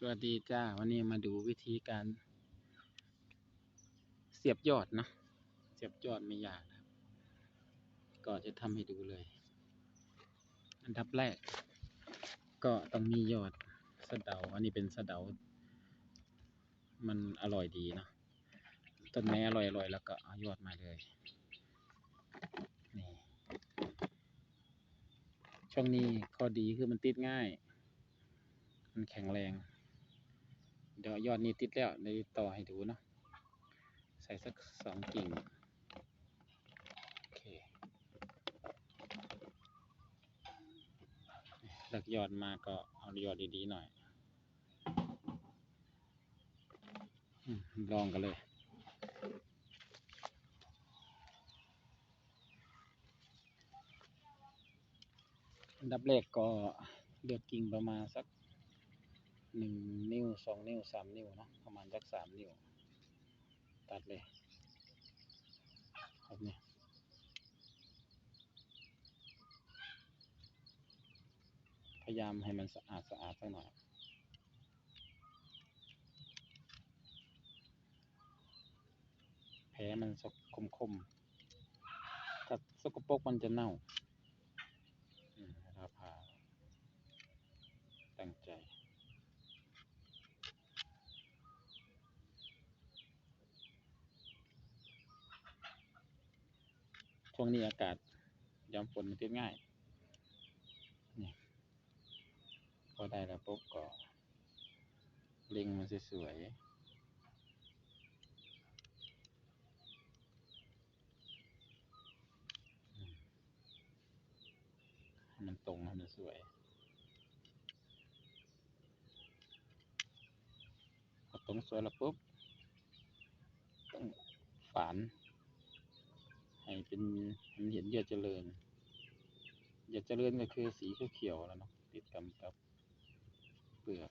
สวัสดีจ้า วันนี้มาดูวิธีการ เสียบยอดนะ เสียบยอดไม่ยากครับ ก็จะทำให้ดูเลย อันดับแรก ก็ต้องมียอดสะเดา อันนี้เป็นสะเดา มันอร่อยดีนะต้นไม้อร่อยอร่อยแล้วก็เอายอดมาเลย นี่ ช่วงนี้ข้อดีคือมันติดง่าย มันแข็งแรง ดี๋ยวยอดนี้ติดแล้วในต่อให้ดูเนาะใส่สักสองกิ่งโอเคเลือกยอดมาก็เอายอดดีๆหน่อยลองกันเลยอันดับแรกก็เลือกกิ่งประมาณสัก หนึ่งนิ้วสองนิ้วสามนิ้วเนาะประมาณสักสามนิ้ว ตัดเลยแบบนี้พยายามให้มันสะอาดสะอาดสักหน่อยแผลมันสกคมคมถ้าสกปรกมันจะเน่าอืมนะครับผ่าตั้งใจ วงนี้อากาศยามฝนมันติดง่ายนี่พอได้แล้วปุ๊บก็ล็งมันสวยมันตรงมันสวยพอตรงสวยแล้วปุ๊บต้องฝาน เป็นมันเห็นเหยื่อเจริญเหยื่อเจริญก็คือสีเขียวแล้วเนาะติดกับกับเปลือก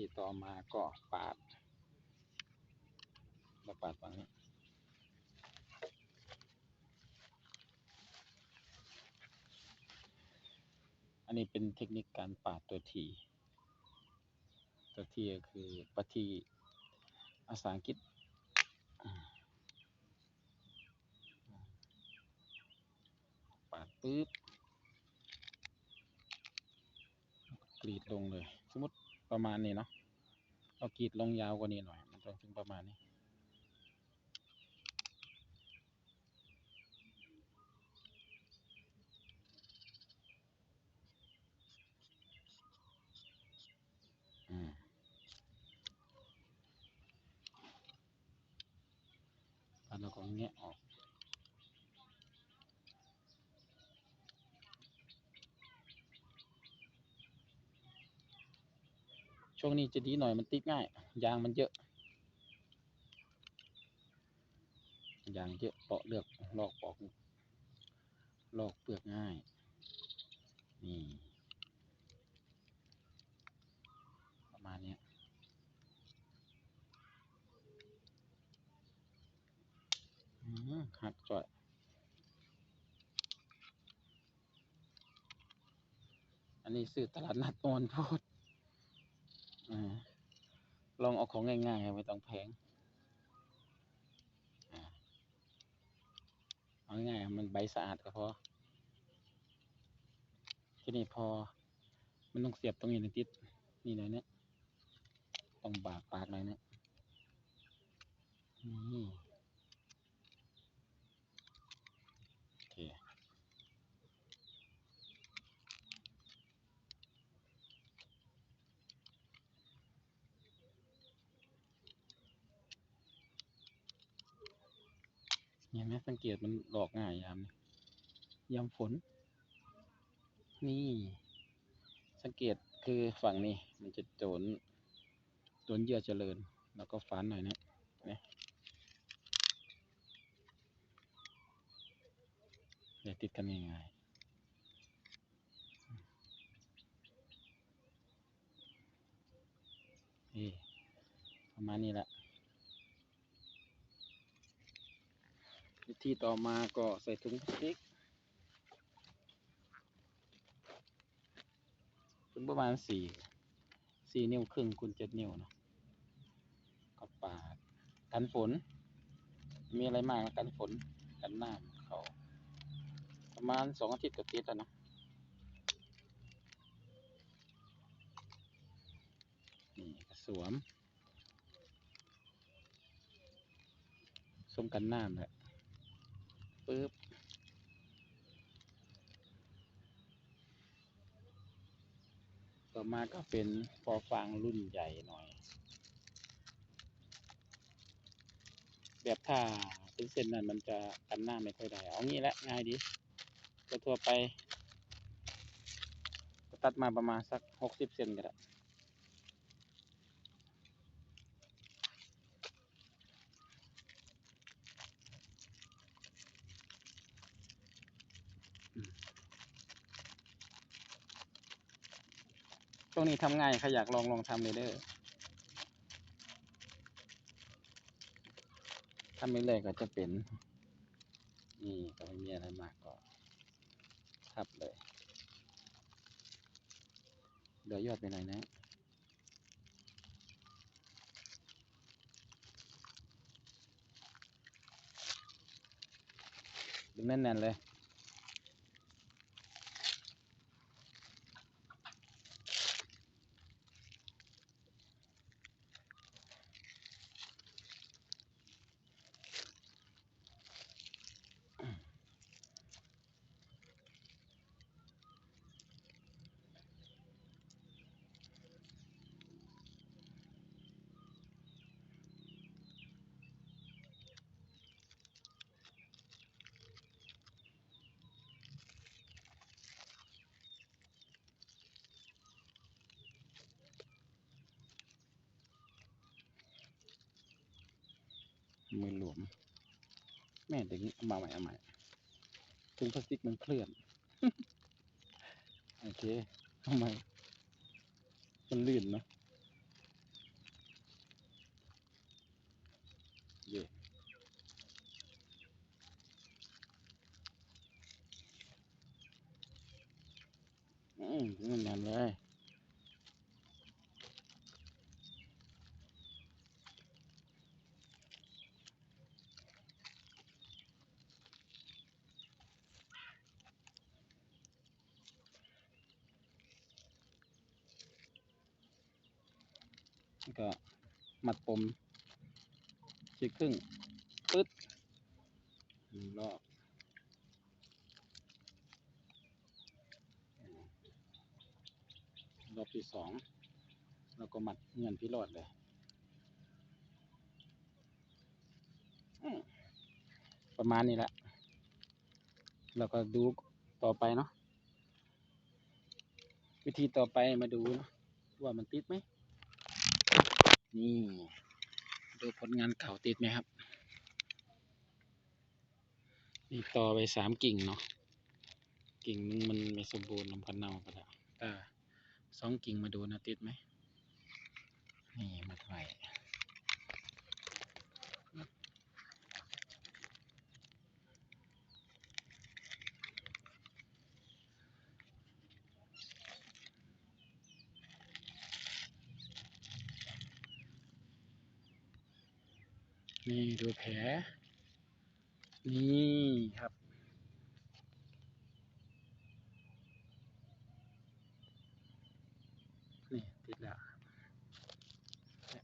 ที่ต่อมาก็ปาดมาปาดฝั่งนี้อันนี้เป็นเทคนิคการปาดตัวทีตัวทีก็คือปะทีภาษาอังกฤษปาดปุ๊บกรีดลงเลย สมมติ ประมาณนี้เนาะเรากรีดลงยาวกว่านี้หน่อย มันต้องถึงประมาณนี้ อืมแล้วเราก็แงะออก ช่วงนี้จะดีหน่อยมันติดง่าย ยางมันเยอะ ยางเยอะเปาะเลือกลอกปอกลอกเปลือกง่าย นี่ประมาณนี้อืมหักจ่อยอันนี้ซื้อตลาดนัดอ่อนโพด ลองเอาของง่ายๆไม่ต้องแพงอ่าเอาง่ายมันใบสะอาดก็พอ ที่นี่พอ มันต้องเสียบตรงนี้นะติดนี่หน่อยเนี่ยต้องบากปากหน่อยเนี่ยนี่โอเค เห็น ไหมสังเกตมันหลอกง่ายยามนี้ยามฝน นี่ สังเกตคือฝั่งนี้ มันจะโดนโดนเยื่อเจริญ แล้วก็ฟันหน่อยนะเนี่ยอย่าติดกันง่ายๆนี่ประมาณนี้แหละ วิธีต่อมาก็ใส่ถุงพลาสติกถึงประมาณสี่สี่นิ้วครึ่งคูณเจ็ดนิ้วเนาะก็ปาดกันฝน มีอะไรมากกันฝนกันน้ำเขาประมาณสองอาทิตย์ก็ติดแล้วเนาะนี่ก็สวมสวมกันน้ำแหละ ปึ๊บต่อมาก็เป็นฟอฟางรุ่นใหญ่หน่อย แบบถ้าเป็นเส้นนั้นมันจะกันหน้าไม่ค่อยได้ เอางี้แหละง่ายดีทั่วไป ก็ตัดมาประมาณสักหกสิบเซนก็ได้ วงนี้ทำง่ายใครอยากลองลองทำเลยเด้อถ้าไม่เลยก็จะเป็น นี่ก็ไม่มีอะไรมากก็ทับเลยเดี๋ยวยอดไปหน่อยนะดึงแน่นๆเลย มือหลวม แม่เด็กนี้เอามาใหม่เอาใหม่ถุงพลาสติกมันเคลื่อน โอเคเอาใหม่มันลื่นเนะเย่อืมนั่นนั่นเลย แล้วก็ มัดปมชีครึ่งปึ๊ดหนึ่งรอบรอบที่สองแล้วก็มัดเงินพี่รอดเลยประมาณนี้แหละแล้วก็ดูต่อไปเนาะวิธีต่อไปมาดูเนาะว่ามันติดไหม นี่ ดูผลงานเก่าติดไหมครับ นี่ต่อไปสามกิ่งเนาะ กิ่งนึงมันไม่สมบูรณ์ลำกันเน่าไปแล้วแต่สองกิ่งมาดูนะติดไหม นี่มาไว้ นี่ดูแผล นี่ครับ นี่ติดแล้วย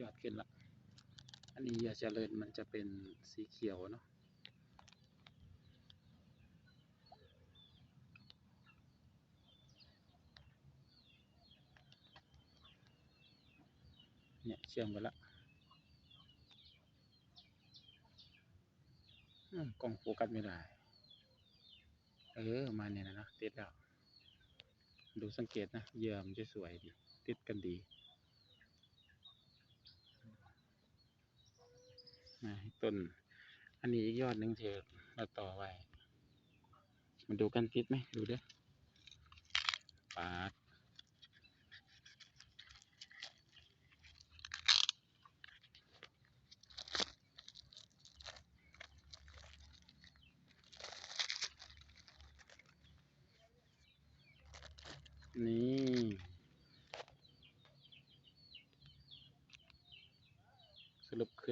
ยอดขึ้นละอันนี้ยาเจริญมันจะเป็นสีเขียวเนาะเนี่ยเชื่อมกันละอืม กล้องโฟกัสไม่ได้ เออ มาเนี่ยนะนะติดแล้ว ดูสังเกตนะเยื่อมันจะสวยดี ติดกันดีนะต้น อันนี้อีกยอดหนึ่งที่เราต่อไว้ มาดูกันติดไหม ดูเด้อ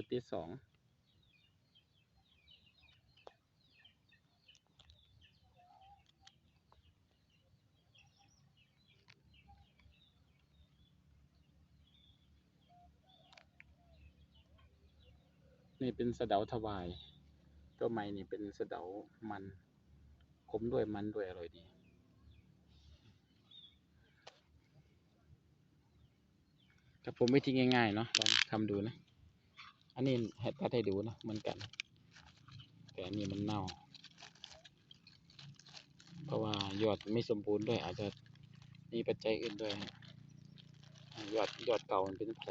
สรุปคือที่สองนี่เป็นสะเดาถวาย ตัวใหม่นี่เป็นสะเดามันขมด้วยมันด้วยอร่อยดีครับผมวิธีง่ายๆเนาะลองทำดูนะ อันนี้ให้ตัดให้ดูนะเหมือนกัน แต่อันนี้มันเน่า เพราะว่ายอดไม่สมบูรณ์ด้วย อาจจะมีปัจจัยอื่นด้วยยอดยอดเก่ามันเป็นแผล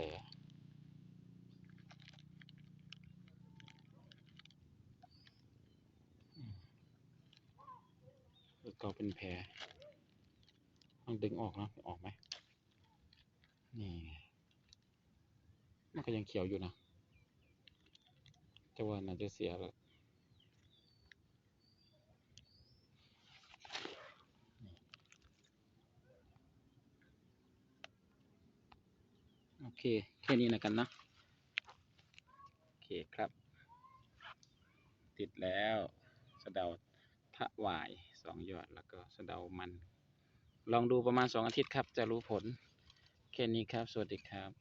ยอดเก่าเป็นแผลต้องดึงออกนะออกไหมนี่มันก็ยังเขียวอยู่นะ ต่ว่าน่าจะเสียแล้วโอเค แค่นี้นะกันนะ โอเคครับ ติดแล้วสะเดาทะวายสองยอดแล้วก็สะเดามัน ลองดูประมาณสองอาทิตย์ครับ จะรู้ผล แค่นี้ครับ สวัสดีครับ